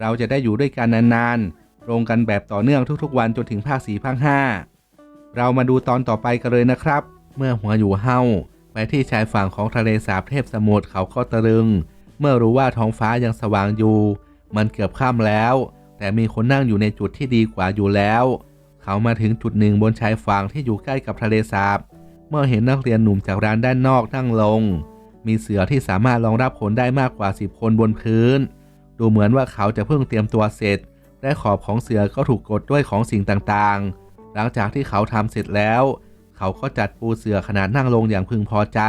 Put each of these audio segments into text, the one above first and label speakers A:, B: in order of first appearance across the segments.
A: เราจะได้อยู่ด้วยกันนานๆลงกันแบบต่อเนื่องทุกๆ วันจนถึงภาค4ภาค5เรามาดูตอนต่อไปกันเลยนะครับ เมื่อหัวอยู่เฮาไปที่ชายฝั่งของทะเลสาบเทพสมุทรเขาก็ตะลึง เมื่อรู้ว่าท้องฟ้ายังสว่างอยู่ มันเกือบค่ำแล้ว แต่มีคนนั่งอยู่ในจุดที่ดีกว่าอยู่แล้ว เขามาถึงจุดหนึ่งบนชายฝั่งที่อยู่ใกล้กับทะเลสาบ เมื่อเห็นนักเรียนหนุ่มจากร้านด้านนอกนั่งลง มีเสือที่สามารถรองรับคนได้มากกว่า 10 คนบนพื้น ดูเหมือนว่าเขาจะเพิ่งเตรียมตัวเสร็จ และขอบของเสือก็ถูกกดด้วยของสิ่งต่างๆ หลังจากที่เขาทำเสร็จแล้ว เขาก็จัดปูเสือขนาดนั่งลงอย่างพึงพอใจ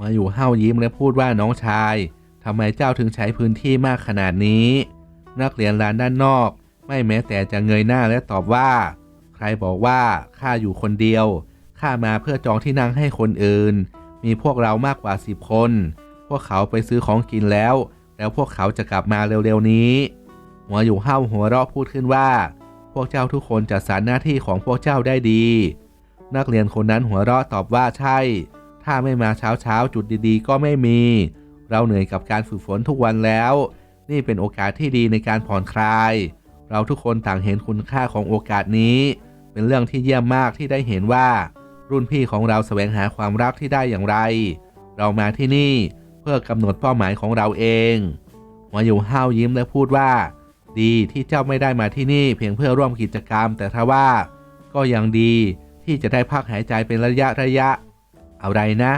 A: มาอยู่ห้ายิ้มและพูดว่าน้องชายทำไมเจ้าถึงใช้พื้นที่มากขนาดนี้ นักเรียนร้านด้านนอก ไม่แม้แต่จะเงยหน้าและตอบว่า ใครบอกว่าข้าอยู่คนเดียวข้ามาเพื่อจองที่นั่งให้คนอื่น มีพวกเรามากกว่าสิบคน พวกเขาไปซื้อของกินแล้ว แล้วพวกเขาจะกลับมาเร็วๆนี้ หัวอยู่ห้าวหัวเราะพูดขึ้นว่า พวกเจ้าทุกคนจัดสรรหน้าที่ของพวกเจ้าได้ดี นักเรียนคนนั้นหัวเราะตอบว่าใช่ ถ้าไม่มาเช้าเช้าๆจุดดีๆ ก็ไม่มี เราเหนื่อยกับการฝึกฝนทุกวันแล้ว นี่เป็นโอกาสที่ดีในการผ่อนคลาย เราทุกคนต่างเห็นคุณค่าของโอกาสนี้ เป็นเรื่องที่เยี่ยมมากที่ได้เห็นว่า รุ่นพี่ของเราแสวงหาความรักที่ได้อย่างไร เรามาที่นี่ พื่อกำหนดเป้าหมายของเราเองหัวยู่ห้าวยิ้มและพูดว่า ดีที่เจ้าไม่ได้มาที่นี่เพียงเพื่อร่วมกิจกรรม แต่ถ้าว่า ก็ยังดีที่จะได้พักหายใจเป็นระยะระยะอะไรนะ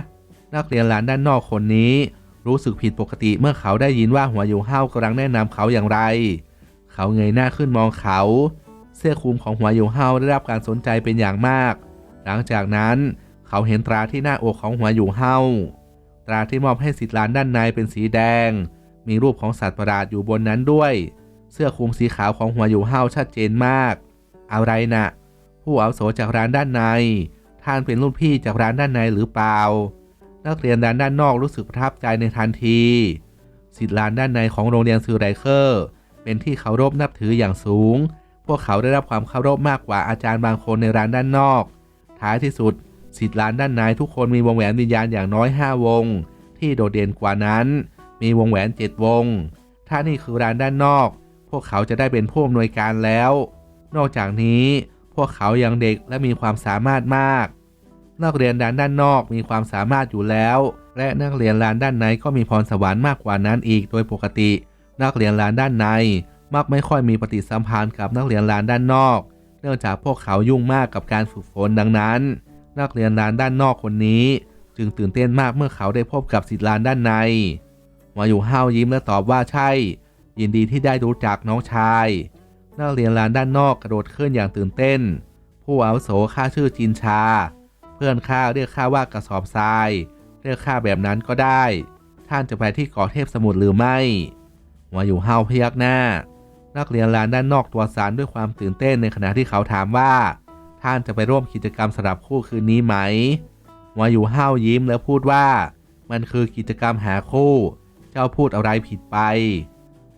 A: นักเรียนหลานด้านนอกคนนี้ รู้สึกผิดปกติเมื่อเขาได้ยินว่าหัวอยู่ห้าวกำลังแนะนำเขาอย่างไร เขาเงยหน้าขึ้นมองเขา เสื้อคลุมของหัวอยู่ห้าวได้รับการสนใจเป็นอย่างมาก หลังจากนั้นเขาเห็นตราที่หน้าอกของหัวอยู่ห้าว ตราที่มอบให้สิทธิ์หลานด้านในเป็นสีแดง มีรูปของสัตว์ประหลาดอยู่บนนั้นด้วย เสื้อคลุมสีขาวของหัวอยู่ห้าชัดเจนมากอะไรนะ่ะ ผู้อาวุโสจากร้านด้านใน ท่านเป็นรุ่นพี่จากร้านด้านในหรือเปล่า นักเรียนร้านด้านนอกรู้สึกประทับใจในทันที สิทธิ์ร้านด้านในของโรงเรียนซูไรเคอร์เป็นที่เคารพนับถืออย่างสูง พวกเขาได้รับความเคารพมากกว่าอาจารย์บางคนในร้านด้านนอก ท้ายที่สุด สิทธิ์ร้านด้านในทุกคนมีวงแหวนวิญญาณอย่างน้อย 5 วง ที่โดดเด่นกว่านั้น มีวงแหวน 7 วง ถ้านี่คือร้านด้านนอก พวกเขาจะได้เป็นผู้อำนวยการแล้ว นอกจากนี้พวกเขายังเด็กและมีความสามารถมาก นักเรียนด้านด้านนอกมีความสามารถอยู่แล้ว และนักเรียนร้านด้านในก็มีพรสวรรค์มากกว่านั้นอีกโดยปกติ นักเรียนร้านด้านใน มักไม่ค่อยมีปฏิสัมพันธ์กับนักเรียนร้านด้านนอก เนื่องจากพวกเขายุ่งมากกับการฝึกฝนดังนั้น นักเรียนร้านด้านนอกคนนี้ จึงตื่นเต้นมากเมื่อเขาได้พบกับสิทธิ์ร้านด้านใน มาอยู่ห้าวยิ้มและตอบว่าใช่ ยินดีที่ได้รู้จักน้องชาย นักเรียนร้านด้านนอกกระโดดขึ้นอย่างตื่นเต้น ผู้อาวุโสข้าชื่อจินชา เพื่อนข้าเรียกข้าว่ากระสอบทราย เรียกข้าแบบนั้นก็ได้ ท่านจะไปที่เกาะเทพสมุทรหรือไม่วาอยู่ห้าวพยักหน้า นักเรียนร้านด้านนอกตัวสารด้วยความตื่นเต้นในขณะที่เขาถามว่า ท่านจะไปร่วมกิจกรรมสำหรับคู่คืนนี้ไหมวาอยู่ห้าวยิ้มแล้วพูดว่า มันคือกิจกรรมหาคู่ เจ้าพูดอะไรผิดไป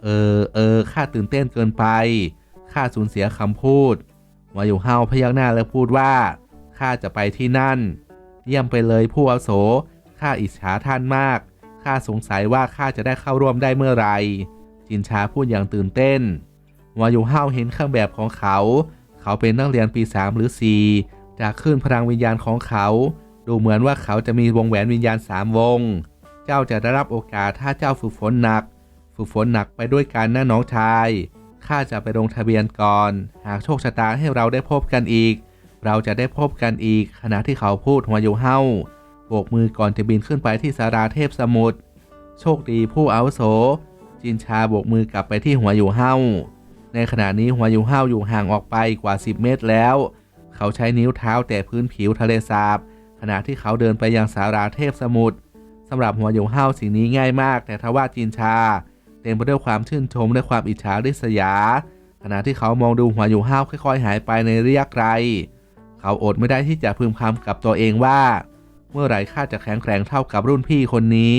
A: เออเออข้าตื่นเต้นเกินไปข้าสูญเสียคำพูดวาอยู่ห้าวพยักหน้าแล้วพูดว่าข้าจะไปที่นั่น เยี่ยมไปเลยผู้อาโสข้าอิจฉาท่านมากข้าสงสัยว่าข้าจะได้เข้าร่วมได้เมื่อไหร่จินชาพูดอย่างตื่นเต้นวาอยู่ห้าวเห็นเครื่องแบบของเขา เขาเป็นนักเรียนปี 3 หรือ 4 จากคลื่นพลังวิญญาณของเขา ดูเหมือนว่าเขาจะมีวงแหวนวิญญาณ 3 วง เจ้าจะได้รับโอกาสถ้าเจ้าฝึกฝนหนัก ฝึกฝนหนักไปด้วยกันนะน้องชาย ข้าจะไปลงทะเบียนก่อน หากโชคชะตาให้เราได้พบกันอีก เราจะได้พบกันอีก ขณะที่เขาพูดหัวอยู่เฮาโบกมือก่อนจะบินขึ้นไปที่สาราเทพสมุทร โชคดีผู้อาวุโส จินชาโบกมือกลับไปที่หัวอยู่เฮา ในขณะนี้หัวยู่เฮ้าอยู่ห่างออกไปกว่า 10 เมตรแล้ว เขาใช้นิ้วเท้าแตะพื้นผิวทะเลสาบ ขณะที่เขาเดินไปยังสาราเทพสมุทรสำหรับหัวยู่เฮ้าสิ่งนี้ง่ายมาก แต่ทว่าจินชา เต็มไปด้วยความชื่นชมและความอิจฉาริษยา ขณะที่เขามองดูหัวยูห้าวค่อยๆ หายไปในระยะไกล เขาอดไม่ได้ที่จะพึมพำกับตัวเองว่า เมื่อไหร่ข้าจะแข็งแกร่งเท่ากับรุ่นพี่คนนี้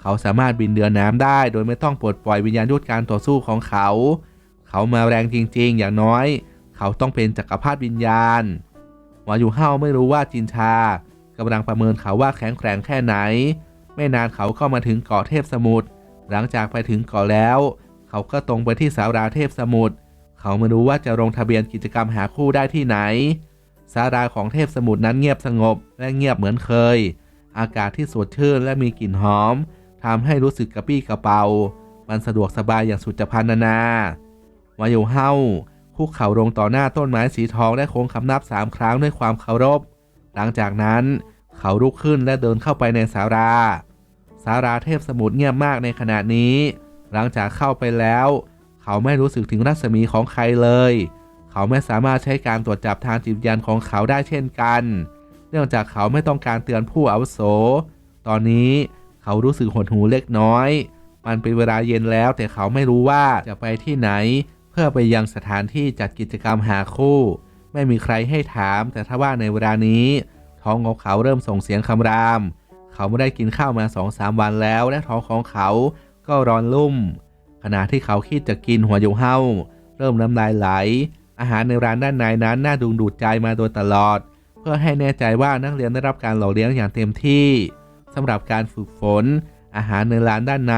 A: เขาสามารถบินเดือนน้ำได้ โดยไม่ต้องปลดปล่อยวิญญาณยุทธการต่อสู้ของเขา เขามาแรงจริงๆ อย่างน้อย เขาต้องเป็นจักรพรรดิวิญญาณหัวอยู่ห้าไม่รู้ว่าจินชากำลังประเมินเขาว่าแข็งแกร่งแค่ไหน ไม่นานเขาก็มาถึงเกาะเทพสมุทรหลังจากไปถึงเกาะแล้ว เขาก็ตรงไปที่สาราเทพสมุทรเขาไม่รู้ว่าจะลงทะเบียนกิจกรรมหาคู่ได้ที่ไหนสาราของเทพสมุทรนั้นเงียบสงบและเงียบเหมือนเคย อากาศที่สดชื่นและมีกลิ่นหอมทำให้รู้สึกกระปี้กระเป๋า มันสะดวกสบายอย่างสุดจะพันนานา วายุเฮาคุกเข่าลงต่อหน้าต้นไม้สีทองและโค้งคำนับสามครั้งด้วยความเคารพ หลังจากนั้นเขาลุกขึ้นและเดินเข้าไปในสาราสาราเทพสมุทรเงียบมากในขณะนี้ หลังจากเข้าไปแล้ว เขาไม่รู้สึกถึงรัศมีของใครเลย เขาไม่สามารถใช้การตรวจจับทางจิตวิญญาณของเขาได้เช่นกัน เนื่องจากเขาไม่ต้องการเตือนผู้อาวุโส ตอนนี้เขารู้สึกหดหูเล็กน้อย มันเป็นเวลาเย็นแล้วแต่เขาไม่รู้ว่าจะไปที่ไหน เพื่อไปยังสถานที่จัดกิจกรรมหาคู่ ไม่มีใครให้ถาม แต่ถ้าว่าในเวลานี้ ท้องของเขาเริ่มส่งเสียงคำราม เขาไม่ได้กินข้าวมาสองสามวันแล้ว และท้องของเขาก็ร้อนลุ่ม ขณะที่เขาคิดจะกินหัวยูเฮาเริ่มน้ำลายไหล อาหารในร้านด้านในนั้นน่าดึงดูดใจมาโดยตลอด เพื่อให้แน่ใจว่านักเรียนได้รับการหล่อเลี้ยงอย่างเต็มที่สำหรับการฝึกฝน อาหารในร้านด้านใน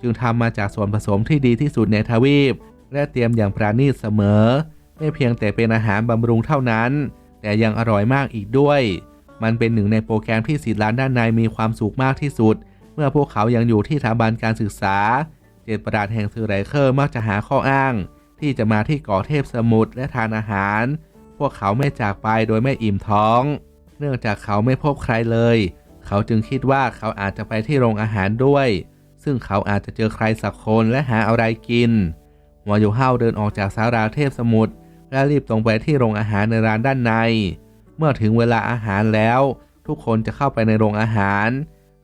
A: จึงทำมาจากส่วนผสมที่ดีที่สุดในทวีป และเตรียมอย่างปราณีตเสมอ ไม่เพียงแต่เป็นอาหารบำรุงเท่านั้น แต่ยังอร่อยมากอีกด้วย มันเป็นหนึ่งในโปรแกรมที่สิทธิ์ร้านด้านในมีความสุขมากที่สุด เมื่อพวกเขายังอยู่ที่สถาบันการศึกษา เจตประดาษแห่งสื่อไรเคอร์มักจะหาข้ออ้าง ที่จะมาที่เกาะเทพสมุทรและทานอาหาร พวกเขาไม่จากไปโดยไม่อิ่มท้อง เนื่องจากเขาไม่พบใครเลย เขาจึงคิดว่าเขาอาจจะไปที่โรงอาหารด้วย ซึ่งเขาอาจจะเจอใครสักคนและหาอะไรกิน หัวโยห้าเดินออกจากสาราเทพสมุทรและรีบตรงไปที่โรงอาหารในร้านด้านใน เมื่อถึงเวลาอาหารแล้ว ทุกคนจะเข้าไปในโรงอาหาร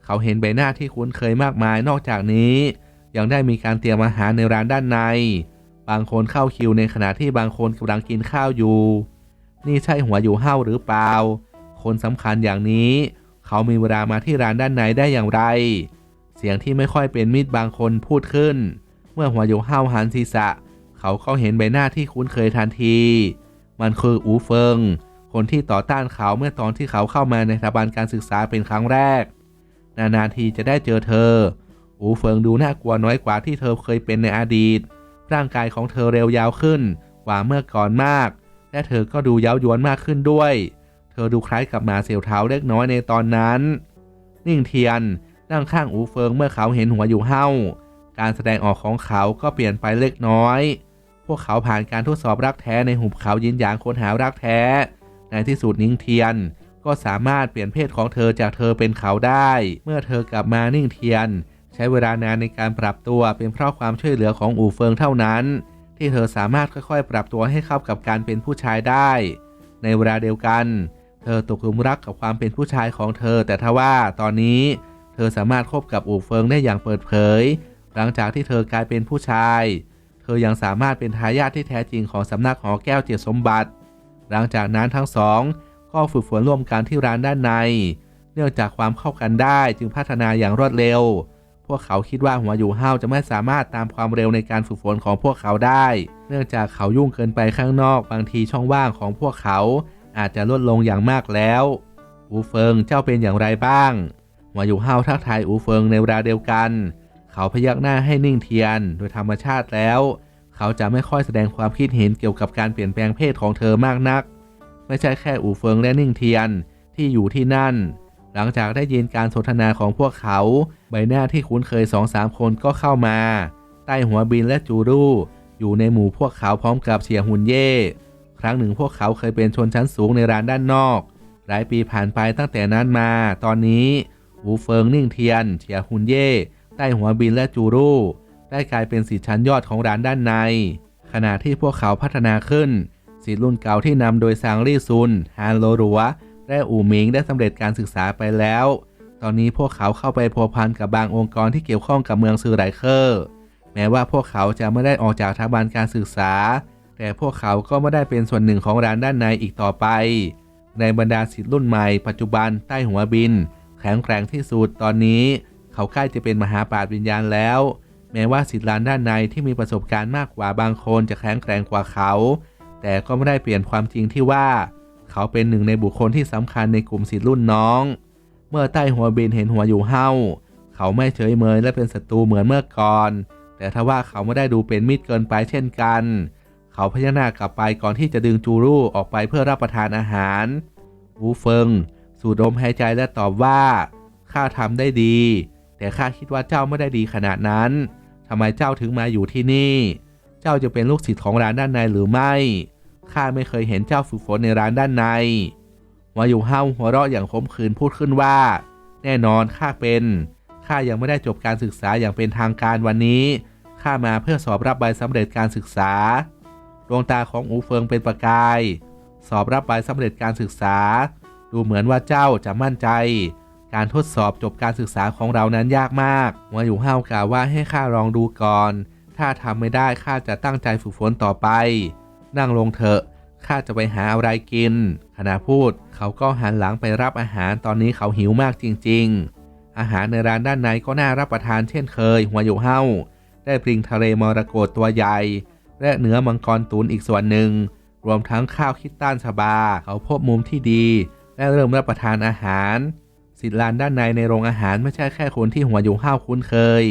A: เขาเห็นใบหน้าที่คุ้นเคยมากมายนอกจากนี้ ยังได้มีการเตรียมอาหารในร้านด้านใน บางคนเข้าคิวในขณะที่บางคนกำลังกินข้าวอยู่ นี่ใช่หัวอยู่ห้าหรือเปล่า คนสำคัญอย่างนี้ เขามีเวลามาที่ร้านด้านในได้อย่างไร เสียงที่ไม่ค่อยเป็นมิตรบางคนพูดขึ้น เมื่อหัวอยู่ห้าวหันศีรษะ เขาก็เห็นใบหน้าที่คุ้นเคยทันที มันคืออูเฟิง คนที่ต่อต้านเขาเมื่อตอนที่เขาเข้ามาในสถาบันการศึกษาเป็นครั้งแรก นานๆทีจะได้เจอเธอ อูเฟิงดูน่ากลัวน้อยกว่าที่เธอเคยเป็นในอดีต ร่างกายของเธอเร็วยาวขึ้นกว่าเมื่อก่อนมาก และเธอก็ดูเย้ายวนมากขึ้นด้วย เธอดูคล้ายกับหมาเสียวเท้าเล็กน้อยในตอนนั้น นิ่งเทียนนั่งข้างอูเฟิงเมื่อเขาเห็นหัวอยู่เฮ้า การแสดงออกของเขาก็เปลี่ยนไปเล็กน้อย พวกเขาผ่านการทดสอบรักแท้ในหุบเขายินหยางค้นหารักแท้ ในที่สุดนิ่งเทียน ก็สามารถเปลี่ยนเพศของเธอจากเธอเป็นเขาได้ เมื่อเธอกลับมานิ่งเทียน ใช้เวลานานในการปรับตัวเป็นเพราะความช่วยเหลือของอู่เฟิงเท่านั้น ที่เธอสามารถค่อยๆ ปรับตัวให้เข้ากับการเป็นผู้ชายได้ ในเวลาเดียวกัน เธอตกหลุมรักกับความเป็นผู้ชายของเธอ แต่ทว่าตอนนี้ เธอสามารถคบกับอู่เฟิงได้อย่างเปิดเผย หลังจากที่เธอกลายเป็นผู้ชาย เธอยังสามารถเป็นทายาทที่แท้จริงของสำนักหอแก้วเจ็ดสมบัติ หลังจากนั้นทั้งสองก็ฝึกฝนร่วมกันที่ร้านด้านใน เนื่องจากความเข้ากันได้จึงพัฒนาอย่างรวดเร็ว พวกเขาคิดว่าหัวอยู่ห้าวจะไม่สามารถตามความเร็วในการฝึกฝนของพวกเขาได้ เนื่องจากเขายุ่งเกินไปข้างนอกบางทีช่องว่างของพวกเขาอาจจะลดลงอย่างมากแล้วอูเฟิงเจ้าเป็นอย่างไรบ้างหัวอยู่ห้าวทักทายอูเฟิงในเวลาเดียวกัน เขาพยักหน้าให้นิ่งเทียน โดยธรรมชาติแล้ว เขาจะไม่ค่อยแสดงความคิดเห็นเกี่ยวกับการเปลี่ยนแปลงเพศของเธอมากนัก ไม่ใช่แค่อูเฟิงและนิ่งเทียนที่อยู่ที่นั่น หลังจากได้ยินการสนทนาของพวกเขา ใบหน้าที่คุ้นเคยสองสามคนก็เข้ามา ใต้หัวบินและจูรูอยู่ในหมู่พวกเขาพร้อมกับเฉียหุนเย่ ครั้งหนึ่งพวกเขาเคยเป็นชนชั้นสูงในร้านด้านนอก หลายปีผ่านไปตั้งแต่นั้นมา ตอนนี้ อูเฟิงนิ่งเทียน เฉียหุนเย่ ใต้หัวบินและจูรูได้กลายเป็นสิทธิชั้นยอดของร้านด้านใน ขณะที่พวกเขาพัฒนาขึ้นสิทธิ์รุ่นเก่าที่นำโดยซางลี่ซุน ฮานโลรัว และอูหมิงได้สำเร็จการศึกษาไปแล้ว ตอนนี้พวกเขาเข้าไปพัวพันกับบางองค์กรที่เกี่ยวข้องกับเมืองซือไรเคอร์ แม้ว่าพวกเขาจะไม่ได้ออกจากสถาบันการศึกษา แต่พวกเขาก็ไม่ได้เป็นส่วนหนึ่งของร้านด้านในอีกต่อไป ในบรรดาศิษย์รุ่นใหม่ปัจจุบันใต้หัวบิน แข็งแกร่งที่สุดตอนนี้ เขาใกล้จะเป็นมหาปราชญ์วิญญาณแล้ว แม้ว่าศิษย์ร้านด้านในที่มีประสบการณ์มากกว่าบางคนจะแข็งแกร่งกว่าเขา แต่ก็ไม่ได้เปลี่ยนความจริงที่ว่า เขาเป็นหนึ่งในบุคคลที่สำคัญในกลุ่มศิษย์รุ่นน้อง เมื่อใต้หัวบินเห็นหัวอยู่เฮ้าเขาไม่เฉยเมยและเป็นศัตรูเหมือนเมื่อก่อน แต่ถ้าว่าเขาไม่ได้ดูเป็นมิตรเกินไปเช่นกัน เขาพยักหน้ากลับไปก่อนที่จะดึงจูรูออกไปเพื่อรับประทานอาหาร วูเฟิง สูดดมหายใจและตอบว่า ข้าทำได้ดี แต่ข้าคิดว่าเจ้าไม่ได้ดีขนาดนั้นทำไมเจ้าถึงมาอยู่ที่นี่ เจ้าจะเป็นลูกศิษย์ของร้านด้านในหรือไม่ข้าไม่เคยเห็นเจ้าฝึกฝนในร้านด้านในวายู่เฮาหัวเราะอย่างขมขื่นพูดขึ้นว่า แน่นอนข้าเป็นข้ายังไม่ได้จบการศึกษาอย่างเป็นทางการวันนี้ข้ามาเพื่อสอบรับใบสำเร็จการศึกษา ดวงตาของอูเฟิงเป็นประกาย สอบรับใบสำเร็จการศึกษา ดูเหมือนว่าเจ้าจะมั่นใจ การทดสอบจบการศึกษาของเรานั้นยากมากวาอยู่เฮากล่าวว่าให้ข้าลองดูก่อน ถ้าทำไม่ได้ข้าจะตั้งใจฝึกฝนต่อไป นั่งลงเถอะข้าจะไปหาอะไรกิน ขณะพูดเขาก็หันหลังไปรับอาหารตอนนี้เขาหิวมากจริง ๆ อาหารในร้านด้านในก็น่ารับประทานเช่นเคยหัวอยู่เฮาได้ปริงทะเลมรกตตัวใหญ่ และเนื้อมังกรตูนอีกส่วนหนึ่ง รวมทั้งข้าวคิดต้านชบา เขาพบมุมที่ดี และเริ่มรับประทานอาหาร สิทธิ์ลานด้านในในโรงอาหารไม่ใช่แค่คนที่หัวอยู่ห้าวคุ้นเคย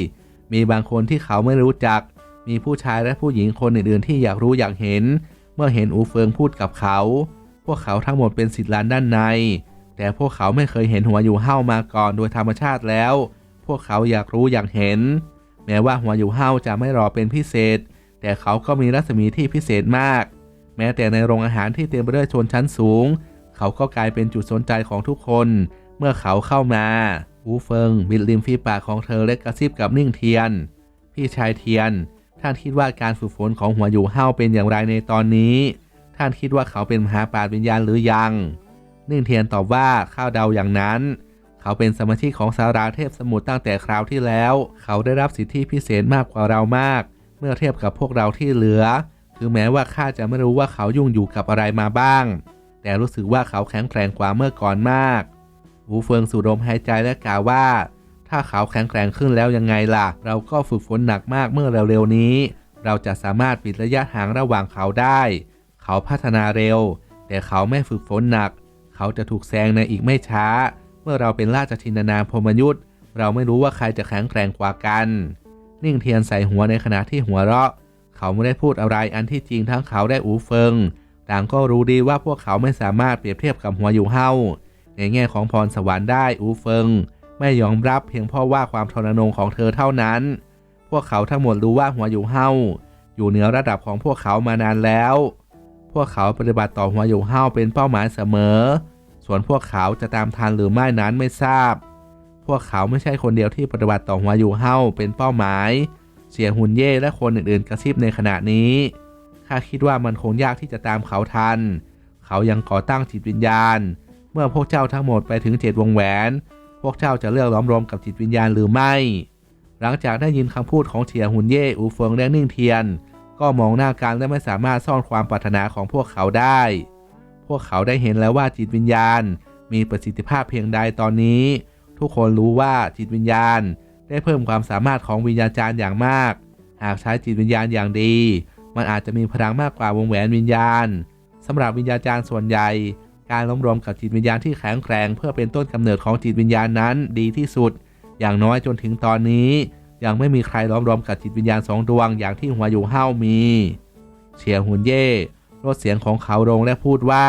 A: มีบางคนที่เขาไม่รู้จัก มีผู้ชายและผู้หญิงคนอื่นๆที่อยากรู้อยากเห็น เมื่อเห็นอูเฟิงพูดกับเขา พวกเขาทั้งหมดเป็นสิทธิ์ลานด้านใน แต่พวกเขาไม่เคยเห็นหัวอยู่ห้าวมาก่อนโดยธรรมชาติแล้ว พวกเขาอยากรู้อยากเห็น แม้ว่าหัวอยู่ห้าวจะไม่รอเป็นพิเศษ แต่เขาก็มีรัศมีที่พิเศษมาก แม้แต่ในโรงอาหารที่เต็มไปด้วยชนชั้นสูง เขาก็กลายเป็นจุดสนใจของทุกคน เมื่อเขาเข้ามาหูเฟิงบิดริมฝีปากของเธอและกระซิบกับนิ่งเทียน พี่ชายเทียน ท่านคิดว่าการฝึกฝนของหัวอยู่เฮาเป็นอย่างไรในตอนนี้ ท่านคิดว่าเขาเป็นมหาปราชญ์วิญญาณหรือยัง นิ่งเทียนตอบว่าข้าวเดาอย่างนั้น เขาเป็นสมาชิกของสาราเทพสมุทรตั้งแต่คราวที่แล้ว เขาได้รับสิทธิพิเศษมากกว่าเรามาก เมื่อเทียบกับพวกเราที่เหลือ ถึงแม้ว่าข้าจะไม่รู้ว่าเขายุ่งอยู่กับอะไรมาบ้าง แต่รู้สึกว่าเขาแข็งแกร่งกว่าเมื่อก่อนมาก หูเฟิงสูดลมหายใจและกล่าวว่า ถ้าเขาแข็งแกร่งขึ้นแล้วยังไงล่ะ เราก็ฝึกฝนหนักมากเมื่อเร็วๆนี้ เราจะสามารถปิดระยะห่างระหว่างเขาได้ เขาพัฒนาเร็ว แต่เขาไม่ฝึกฝนหนัก เขาจะถูกแซงในอีกไม่ช้า เมื่อเราเป็นราชทินานามพมยุทธ์เราไม่รู้ว่าใครจะแข็งแกร่งกว่ากัน นิ่งเทียนใส่หัวในขณะที่หัวเราะ เขาไม่ได้พูดอะไรอันที่จริงทั้งเขาและอูเฟิงต่างก็รู้ดีว่าพวกเขาไม่สามารถเปรียบเทียบกับหัวอยู่เฮา ในแง่ของพรสวรรค์ได้อูเฟิง ไม่ยอมรับเพียงเพราะว่าความทรนงของเธอเท่านั้น พวกเขาทั้งหมดรู้ว่าหัวอยู่เฮาอยู่เหนือระดับของพวกเขามานานแล้ว พวกเขาปฏิบัติต่อหัวอยู่เฮาเป็นเป้าหมายเสมอ ส่วนพวกเขาจะตามทันหรือไม่นั้นไม่ทราบ พวกเขาไม่ใช่คนเดียวที่ปฏิบัติต่อหัวอยู่เฮาเป็นเป้าหมาย เสียหุนเย่และคนอื่นๆ กระซิบในขณะนี้ข้าคิดว่ามันคงยากที่จะตามเขาทัน เขายังก่อตั้งจิตวิญญาณ เมื่อพวกเจ้าทั้งหมดไปถึงเจ็ดวงแหวน พวกเจ้าจะเลือกล้อมรวมกับจิตวิญญาณหรือไม่ หลังจากได้ยินคำพูดของเฉียหุนเย่อูเฟิงและนิ่งเทียน ก็มองหน้ากันและไม่สามารถซ่อนความปรารถนาของพวกเขาได้ พวกเขาได้เห็นแล้วว่าจิตวิญญาณ มีประสิทธิภาพเพียงใดตอนนี้ ทุกคนรู้ว่าจิตวิญญาณ ได้เพิ่มความสามารถของวิญญาจารย์อย่างมาก หากใช้จิตวิญญาณอย่างดี มันอาจจะมีพลังมากกว่าวงแหวนวิญญาณสำหรับวิญญาจารย์ส่วนใหญ่ การล้อมรวมกับจิตวิญญาณที่แข็งแกร่งเพื่อเป็นต้นกำเนิดของจิตวิญญาณนั้นดีที่สุด อย่างน้อยจนถึงตอนนี้ ยังไม่มีใครล้อมรวมกับจิตวิญญาณสองดวงอย่างที่หัวอยู่เฮ้ามีเฉียหุนเย่ลดเสียงของเขาลงและพูดว่า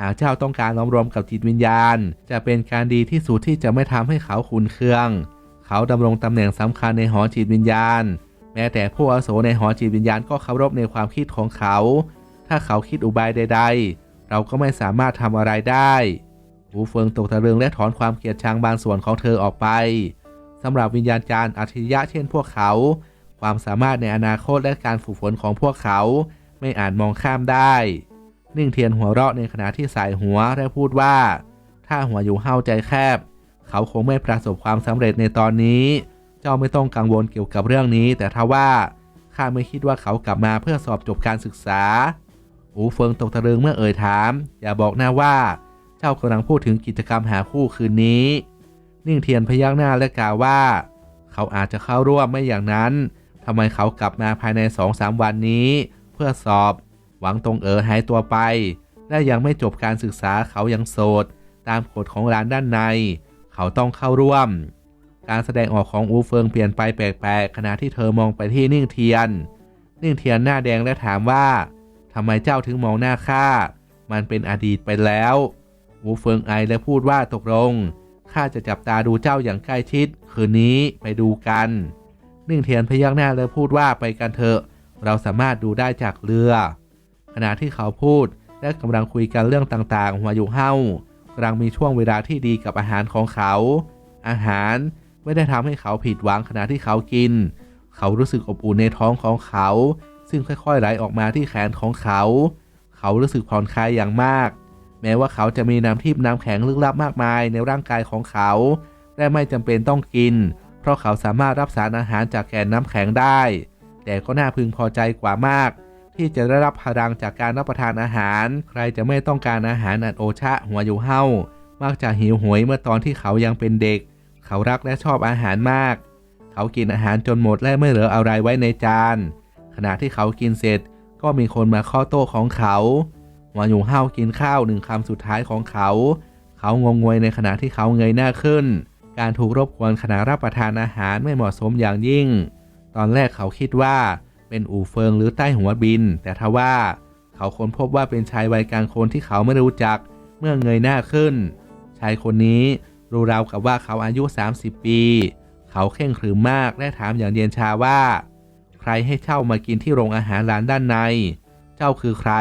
A: หากเจ้าต้องการล้อมรวมกับจิตวิญญาณ จะเป็นการดีที่สุดที่จะไม่ทำให้เขาขุนเคือง เขาดำรงตำแหน่งสำคัญในหอจิตวิญญาณ แม้แต่ผู้อาวุโสในหอจิตวิญญาณก็เคารพในความคิดของเขา ถ้าเขาคิดอุบายใด ๆ เราก็ไม่สามารถทำอะไรได้หูเฟิงตกตะลึงและถอนความเกลียดชังบางส่วนของเธอออกไปสำหรับวิญญาณจารย์อัจฉริยะเช่นพวกเขา ความสามารถในอนาคตและการฝึกฝนของพวกเขา ไม่อาจมองข้ามได้ นิ่งเทียนหัวเราะในขณะที่สายหัวและพูดว่า ถ้าหัวอยู่เฮาใจแคบ เขาคงไม่ประสบความสำเร็จในตอนนี้จจ้าไม่ต้องกังวลเกี่ยวกับเรื่องนี้ แต่ถ้าว่าข้าไม่คิดว่าเขากลับมาเพื่อสอบจบการศึกษา อูเฟิงตกตะลึงเมื่อเอ่ยถาม อย่าบอกหน้าว่า เจ้ากำลังพูดถึงกิจกรรมหาคู่คืนนี้ นิ่งเทียนพยักหน้าและกล่าวว่า เขาอาจจะเข้าร่วมไม่อย่างนั้นทำไมเขากลับมาภายในสองสามวันนี้ เพื่อสอบ หวังตรงเอ๋อหายตัวไป และยังไม่จบการศึกษาเขายังโสด ตามกฎของร้านด้านใน เขาต้องเข้าร่วม การแสดงออกของอูเฟิงเปลี่ยนไปแปลกๆขณะที่เธอมองไปที่นิ่งเทียน นิ่งเทียนหน้าแดงและถามว่า ทำไมเจ้าถึงมองหน้าข้า มันเป็นอดีตไปแล้วอูเฟิงไอและพูดว่าตกลง ข้าจะจับตาดูเจ้าอย่างใกล้ชิด คืนนี้ไปดูกัน นิ่งเทียนพยักหน้าและพูดว่าไปกันเถอะ เราสามารถดูได้จากเรือ ขณะที่เขาพูดและกำลังคุยกันเรื่องต่างๆหัวอยู่เฮ้ากำลังมีช่วงเวลาที่ดีกับอาหารของเขา อาหารไม่ได้ทำให้เขาผิดหวังขณะที่เขากิน เขารู้สึกอบอุ่นในท้องของเขา ซึ่งค่อยๆ ไหลออกมาที่แขนของเขา เขารู้สึกผ่อนคลายอย่างมาก แม้ว่าเขาจะมีน้ำทิพน้ำแข็งลึกลับมากมายในร่างกายของเขา และไม่จำเป็นต้องกิน เพราะเขาสามารถรับสารอาหารจากแกนน้ำแข็งได้ แต่ก็น่าพึงพอใจกว่ามาก ที่จะได้รับพลังจากการรับประทานอาหาร ใครจะไม่ต้องการอาหารอันโอชะหัวอยู่เฮามักจะหิวโหวยเมื่อตอนที่เขายังเป็นเด็ก เขารักและชอบอาหารมาก เขากินอาหารจนหมดและไม่เหลืออะไรไว้ในจาน ขณะที่เขากินเสร็จ ก็มีคนมาข้อโต้ของเขาหัวอยู่เฮ้ากินข้าวหนึ่งคำสุดท้ายของเขา เขางงงวยในขณะที่เขาเงยหน้าขึ้น การถูกรบกวนขณะรับประทานอาหารไม่เหมาะสมอย่างยิ่ง ตอนแรกเขาคิดว่าเป็นอู่เฟิงหรือใต้หัวบิน แต่ทว่าเขาค้นพบว่าเป็นชายวัยกลางคนที่เขาไม่รู้จัก เมื่อเงยหน้าขึ้น ชายคนนี้รู้ราวกับว่าเขาอายุ 30 ปี เขาเข่งขรึมมากและถามอย่างเย็นชาว่า รให้เช่ามากินที่โรงอาหารร้านด้านใน เจ้าคือใคร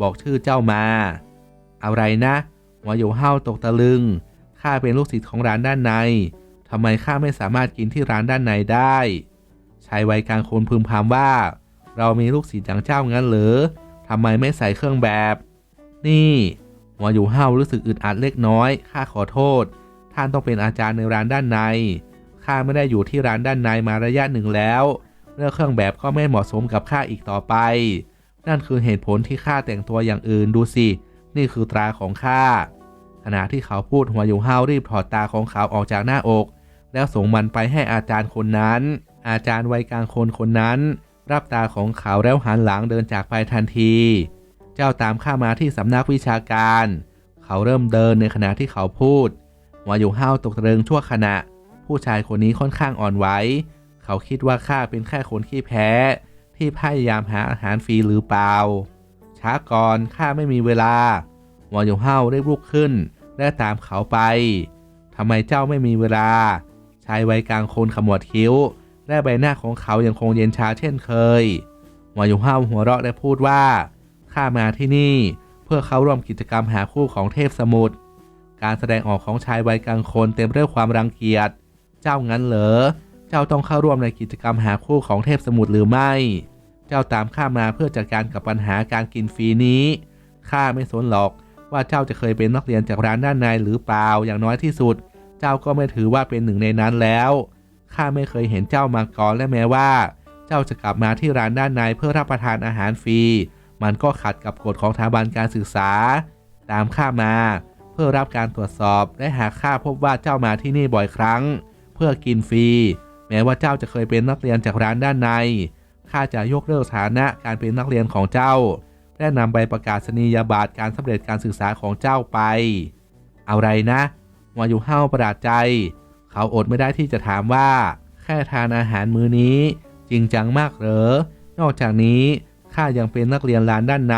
A: บอกชื่อเจ้ามา อะไรนะหัวโยเฮาตกตะลึง ข้าเป็นลูกศิษย์ของร้านด้านใน ทำไมข้าไม่สามารถกินที่ร้านด้านในได้ ชายวัยกลางคนพึมพำว่า เรามีลูกศิษย์อย่างเจ้างั้นหรือ ทำไมไม่ใส่เครื่องแบบ นี่หัวอยู่เฮารู้สึกอึดอัดเล็กน้อย ข้าขอโทษ ท่านต้องเป็นอาจารย์ในร้านด้านใน ข้าไม่ได้อยู่ที่ร้านด้านในมาระยะหนึ่งแล้ว เรื่องเครื่องแบบก็ไม่เหมาะสมกับข้าอีกต่อไป นั่นคือเหตุผลที่ข้าแต่งตัวอย่างอื่นดูสิ นี่คือตราของข้าขณะที่เขาพูดหัวอยู่เฮารีบถอดตาของเขาออกจากหน้าอก แล้วส่งมันไปให้อาจารย์คนนั้น อาจารย์วัยกลางคนคนนั้น รับตาของเขาแล้วหันหลังเดินจากไปทันที เจ้าตามข้ามาที่สำนักวิชาการ เขาเริ่มเดินในขณะที่เขาพูดหัวอยู่เฮาตกตะลึงชั่วขณะ ผู้ชายคนนี้ค่อนข้างอ่อนไหว เขาคิดว่าข้าเป็นแค่คนขี้แพ้ ที่พยายามหาอาหารฟรีหรือเปล่า ช้าก่อนข้าไม่มีเวลาหัวอยู่เฮาได้ลุกขึ้นและตามเขาไปทำไมเจ้าไม่มีเวลา ชายวัยกลางคนขมวดคิ้ว และใบหน้าของเขายังคงเย็นชาเช่นเคยหัวอยู่เฮาหัวเราะและพูดว่าข้ามาที่นี่เพื่อเข้าร่วมกิจกรรมหาคู่ของเทพสมุทรการแสดงออกของชายวัยกลางคนเต็มไปด้วยความรังเกียจ เจ้างั้นเหรอ จ้าต้องเข้าร่วมในกิจกรรมหาคู่ของเทพสมุทรหรือไม่ เจ้าตามข้ามาเพื่อจัดการกับปัญหาการกินฟรีนี้ ข้าไม่สนหรอกว่าเจ้าจะเคยเป็นนักเรียนจากร้านด้านในหรือเปล่า อย่างน้อยที่สุด เจ้าก็ไม่ถือว่าเป็นหนึ่งในนั้นแล้ว ข้าไม่เคยเห็นเจ้ามาก่อนและแม้ว่า เจ้าจะกลับมาที่ร้านด้านในเพื่อรับประทานอาหารฟรี มันก็ขัดกับกฎของสถาบันการศึกษา ตามข้ามา เพื่อรับการตรวจสอบ และหากข้าพบว่าเจ้ามาที่นี่บ่อยครั้ง เพื่อกินฟรี แม้ว่าเจ้าจะเคยเป็นนักเรียนจากร้านด้านใน ข้าจะยกเลิกฐานะการเป็นนักเรียนของเจ้า และนำใบประกาศนียบัตรการสำเร็จการศึกษาของเจ้าไป เอะไรนะวายุเฮาประหลาดใจ เขาอดไม่ได้ที่จะถามว่า แค่ทานอาหารมื้อนี้ จริงจังมากเหรอ นอกจากนี้ข้ายังเป็นนักเรียนร้านด้านใน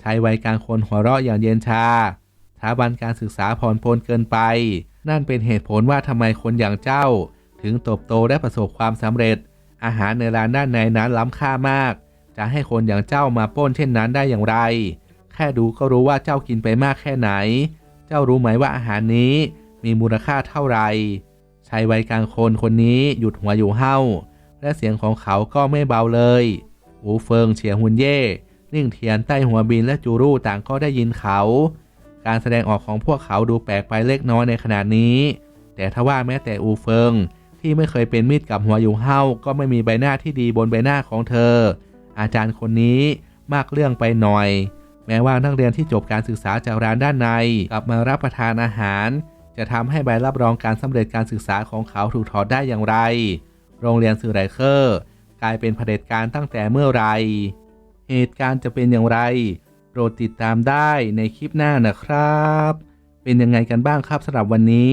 A: ชายวัยกลางคนหัวเราะอย่างเย็นชาสถาบันการศึกษาผ่อนปลนเกินไป นั่นเป็นเหตุผลว่าทำไมคนอย่างเจ้า ถึงเติบโตและประสบความสำเร็จ อาหารในร้านด้านในนั้นล้ำค่ามาก จะให้คนอย่างเจ้ามาป้นเช่นนั้นได้อย่างไร แค่ดูก็รู้ว่าเจ้ากินไปมากแค่ไหน เจ้ารู้ไหมว่าอาหารนี้มีมูลค่าเท่าไหร่ชายวัยกลางคนคนนี้หยุดหัวอยู่เห้าและเสียงของเขาก็ไม่เบาเลยอูเฟิงเฉียหุนเย่ นิ่งเทียนใต้หัวบินและจูรู่ต่างก็ได้ยินเขา การแสดงออกของพวกเขาดูแปลกไปเล็กน้อยในขณะนี้ แต่ทว่าแม้แต่อูเฟิง ที่ไม่เคยเป็นมิตรกับหัวอยู่เฮาก็ไม่มีใบหน้าที่ดีบนใบหน้าของเธอ อาจารย์คนนี้มากเรื่องไปหน่อย แม้ว่านักเรียนที่จบการศึกษาจากร้านด้านในกลับมารับประทานอาหาร จะทำให้ใบรับรองการสำเร็จการศึกษาของเขาถูกถอดได้อย่างไร โรงเรียนสื่อไรเคอร์กลายเป็นเผด็จการตั้งแต่เมื่อไร เหตุการณ์จะเป็นอย่างไร โปรดติดตามได้ในคลิปหน้านะครับ เป็นยังไงกันบ้างครับสำหรับวันนี้